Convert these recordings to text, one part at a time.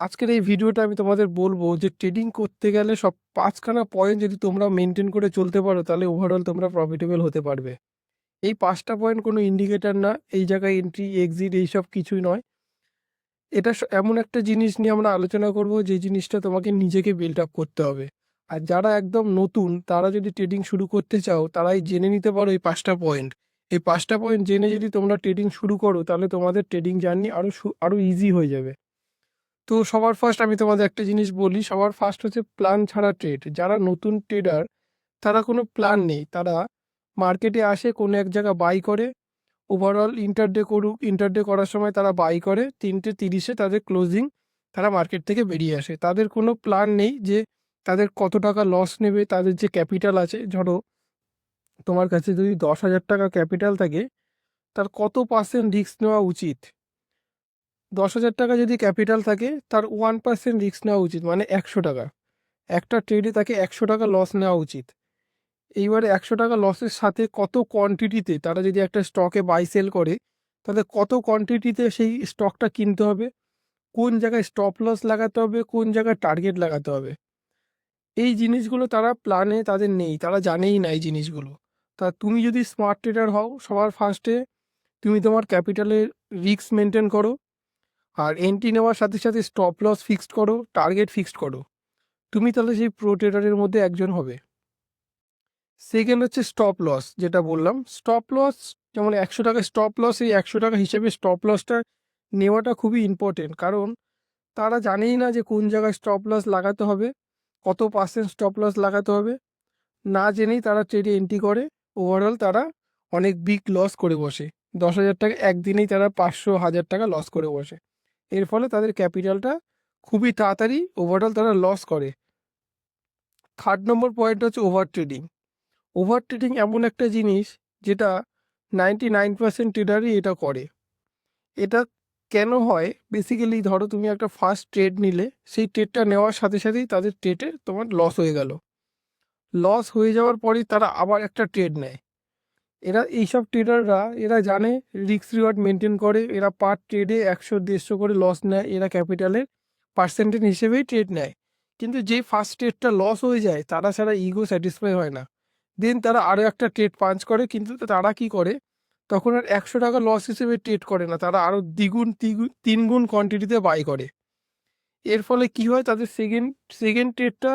আজকের এই ভিডিওটা আমি তোমাদের বলব যে ট্রেডিং করতে গেলে সব পাঁচখানা পয়েন্ট যদি তোমরা মেনটেন করে চলতে পারো, তাহলে ওভারঅল তোমরা প্রফিটেবল হতে পারবে। এই পাঁচটা পয়েন্ট কোনো ইন্ডিকেটার না, এই জায়গায় এন্ট্রি এক্সিট এইসব কিছুই নয়। এটা এমন একটা জিনিস নিয়ে আমরা আলোচনা করব, যে জিনিসটা তোমাকে নিজেকে বিল্ড আপ করতে হবে। আর যারা একদম নতুন, তারা যদি ট্রেডিং শুরু করতে চাও, তারাই জেনে নিতে পারো এই পাঁচটা পয়েন্ট এই পাঁচটা পয়েন্ট জেনে যদি তোমরা ট্রেডিং শুরু করো, তাহলে তোমাদের ট্রেডিং জার্নি আরও আরও ইজি হয়ে যাবে। তো সবার ফার্স্ট আমি তোমাদের একটা জিনিস বলি, সবার ফার্স্ট হচ্ছে প্ল্যান ছাড়া ট্রেড যারা নতুন ট্রেডার তারা কোনো প্ল্যান নেই। তারা মার্কেটে আসে, কোনো এক জায়গা বাই করে ওভারঅল ইন্টারডে করুক ইন্টারডে করার সময় তারা বাই করে, তিনটে তিরিশে তাদের ক্লোজিং তারা মার্কেট থেকে বেরিয়ে আসে। তাদের কোনো প্ল্যান নেই যে তাদের কত টাকা লস নেবে, তাদের যে ক্যাপিটাল আছে, ধরো তোমার কাছে যদি দশ হাজার টাকা ক্যাপিটাল থাকে, তার কত পার্সেন্ট রিস্ক নেওয়া উচিত? দশ হাজার টাকা যদি ক্যাপিটাল থাকে, তার ওয়ান পার্সেন্ট রিস্ক নেওয়া উচিত মানে একশো টাকা। একটা ট্রেডে তাকে একশো টাকা লস নেওয়া উচিত। এইবারে একশো টাকা লসের সাথে কত কোয়ান্টিটিতে তারা যদি একটা স্টকে বাই সেল করে, তাহলে কত কোয়ান্টিটিতে সেই স্টকটা কিনতে হবে? কোন জায়গায় স্টপ লস লাগাতে হবে? কোন জায়গায় টার্গেট লাগাতে হবে? এই জিনিসগুলো তারা প্ল্যানে তাদের নেই, তারা জানেই না এই জিনিসগুলো। তা তুমি যদি স্মার্ট ট্রেডার হও, সবার ফার্স্টে তুমি তোমার ক্যাপিটালের রিস্ক মেনটেন করো। আর এন্ট্রি নেওয়ার সাথে সাথে স্টপ লস ফিক্সড করো টার্গেট ফিক্সড করো। তুমি তাহলে সেই প্রো ট্রেডারের মধ্যে একজন হবে। সেকেন্ড হচ্ছে স্টপ লস যেটা বললাম। স্টপ লস যেমন একশো টাকা স্টপ লস এই একশো টাকা হিসেবে স্টপ লসটা নেওয়াটা খুবই ইম্পর্টেন্ট কারণ তারা জানেই না যে কোন জায়গায় স্টপ লস লাগাতে হবে, কত পার্সেন্ট স্টপ লস লাগাতে হবে। না জেনেই তারা ট্রেডে এন্ট্রি করে ওভারঅল তারা অনেক বিগ লস করে বসে। দশ হাজার টাকা একদিনেই তারা পাঁচশো হাজার টাকা লস করে বসে। এর ফলে তাদের ক্যাপিটালটা খুবই তাড়াতাড়ি ওভারঅল তারা লস করে। থার্ড নম্বর পয়েন্ট হচ্ছে ওভার ট্রেডিং ওভার ট্রেডিং এমন একটা জিনিস যেটা নাইনটি নাইন পার্সেন্ট ট্রেডারই এটা করে। এটা কেন হয়? বেসিক্যালি ধরো তুমি একটা ফার্স্ট ট্রেড নিলে, সেই ট্রেডটা নেওয়ার সাথে সাথেই তাদের ট্রেডে তোমার লস হয়ে গেল। লস হয়ে যাওয়ার পরেই তারা আবার একটা ট্রেড নেয়। এরা এইসব ট্রেডাররা এরা জানে রিস্ক রিওয়ার্ড মেনটেন করে, এরা পার ট্রেডে একশো দেড়শো করে লস নেয়, এরা ক্যাপিটালের পার্সেন্টেজ হিসেবেই ট্রেড নেয়। কিন্তু যে ফার্স্ট ট্রেডটা লস হয়ে যায়, তারা ছাড়া ইগো স্যাটিসফাই হয় না। দেন তারা আরও একটা ট্রেড পাঞ্চ করে, কিন্তু তারা কি করে? তখন আর একশো টাকা লস হিসেবে ট্রেড করে না, তারা আরও দ্বিগুণ তিনগুণ কোয়ান্টিটিতে বাই করে। এর ফলে কি হয়? তাদের সেকেন্ড সেকেন্ড ট্রেডটা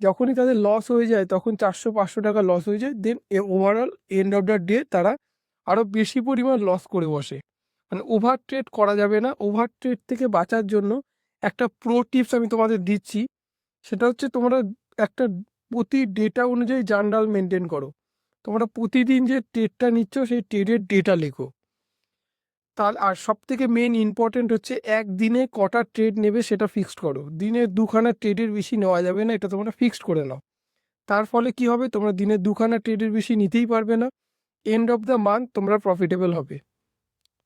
যখনই তাদের লস হয়ে যায়, তখন চারশো পাঁচশো টাকা লস হয়ে যায়। Then overall end of the day তারা আরও বেশি পরিমাণ লস করে বসে। মানে ওভার ট্রেড করা যাবে না। ওভার ট্রেড থেকে বাঁচার জন্য একটা প্রো টিপস আমি তোমাদের দিচ্ছি। সেটা হচ্ছে তোমরা একটা প্রতি ডেটা অনুযায়ী জার্নাল মেনটেন করো। তোমরা প্রতিদিন যে ট্রেডটা নিচ্ছ, সেই ট্রেডের ডেটা লেখো। তার আর সব থেকে মেন ইম্পর্টেন্ট হচ্ছে একদিনে কটা ট্রেড নেবে সেটা ফিক্সড করো। দিনে দুখানা ট্রেডের বেশি নেওয়া যাবে না, এটা তোমরা ফিক্সড করে নাও। তার ফলে কি হবে? তোমরা দিনে দুখানা ট্রেডের বেশি নিতেই পারবে না। এন্ড অফ দ্য মান্থ তোমরা প্রফিটেবল হবে।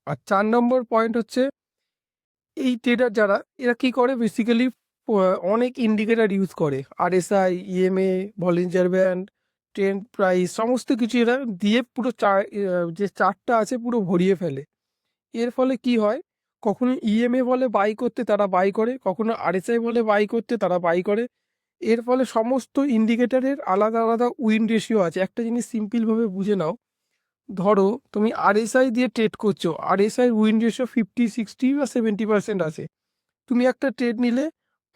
আর চার নম্বর পয়েন্ট হচ্ছে এই ট্রেডার যারা, এরা কি করে? বেসিক্যালি অনেক ইন্ডিকেটার ইউজ করে। R S I EMA Bollinger band trend price সমস্ত কিছু এরা দিয়ে পুরো চা যে চার্টটা আছে পুরো ভরিয়ে ফেলে। এর ফলে কি হয়? কখনো ইএমএ বলে বাই করতে তারা বাই করে, কখনো আরএসআই বলে বাই করতে তারা বাই করে। এর ফলে সমস্ত ইন্ডিকেটারের আলাদা আলাদা উইন রেশিও আছে। একটা জিনিস সিম্পলভাবে বুঝে নাও। ধরো, তুমি আরএসআই দিয়ে ট্রেড করছ। RSI win ratio fifty sixty বা সেভেন্টি পার্সেন্ট আছে। তুমি একটা ট্রেড নিলে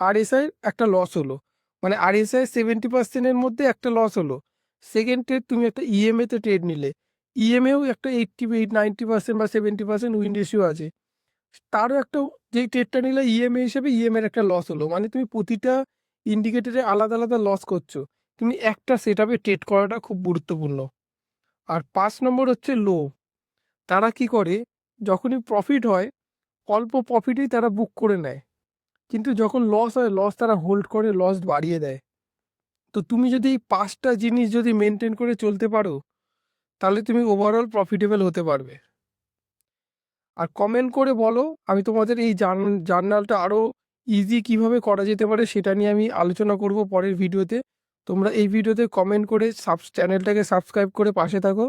আরএসআই একটা লস হলো। মানে আরএসআই সেভেন্টি পার্সেন্টের মধ্যে একটা লস হলো। সেকেন্ড ট্রেড তুমি একটা ইএমএতে ট্রেড নিলে। ইএমএও একটা এইট্টি এইট নাইনটি পার্সেন্ট বা সেভেন্টি পার্সেন্ট উইন রেশিও আছে। তারও একটা যেই ট্রেডটা নিলে ইএমএ হিসেবে ইএমএর একটা লস হলো। মানে তুমি প্রতিটা ইন্ডিকেটরে আলাদা আলাদা লস করছ। তুমি একটা সেট আপে ট্রেড করাটা খুব গুরুত্বপূর্ণ। আর পাঁচ নম্বর হচ্ছে লো তারা কি করে? যখনই প্রফিট হয়, অল্প প্রফিটেই তারা বুক করে নেয়। কিন্তু যখন লস হয় লস তারা হোল্ড করে লস বাড়িয়ে দেয়। তো তুমি যদি এই পাঁচটা জিনিস যদি মেনটেন করে চলতে পারো তাহলে তুমি ওভারঅল প্রফিটেবল হতে পারবে। আর কমেন্ট করে বলো, আমি তোমাদের এই জার্নালটা আরও ইজি কীভাবে করা যেতে পারে সেটা নিয়ে আমি আলোচনা করব পরের ভিডিওতে তোমরা এই ভিডিওতে কমেন্ট করে সাব চ্যানেলটাকে সাবস্ক্রাইব করে পাশে থাকো।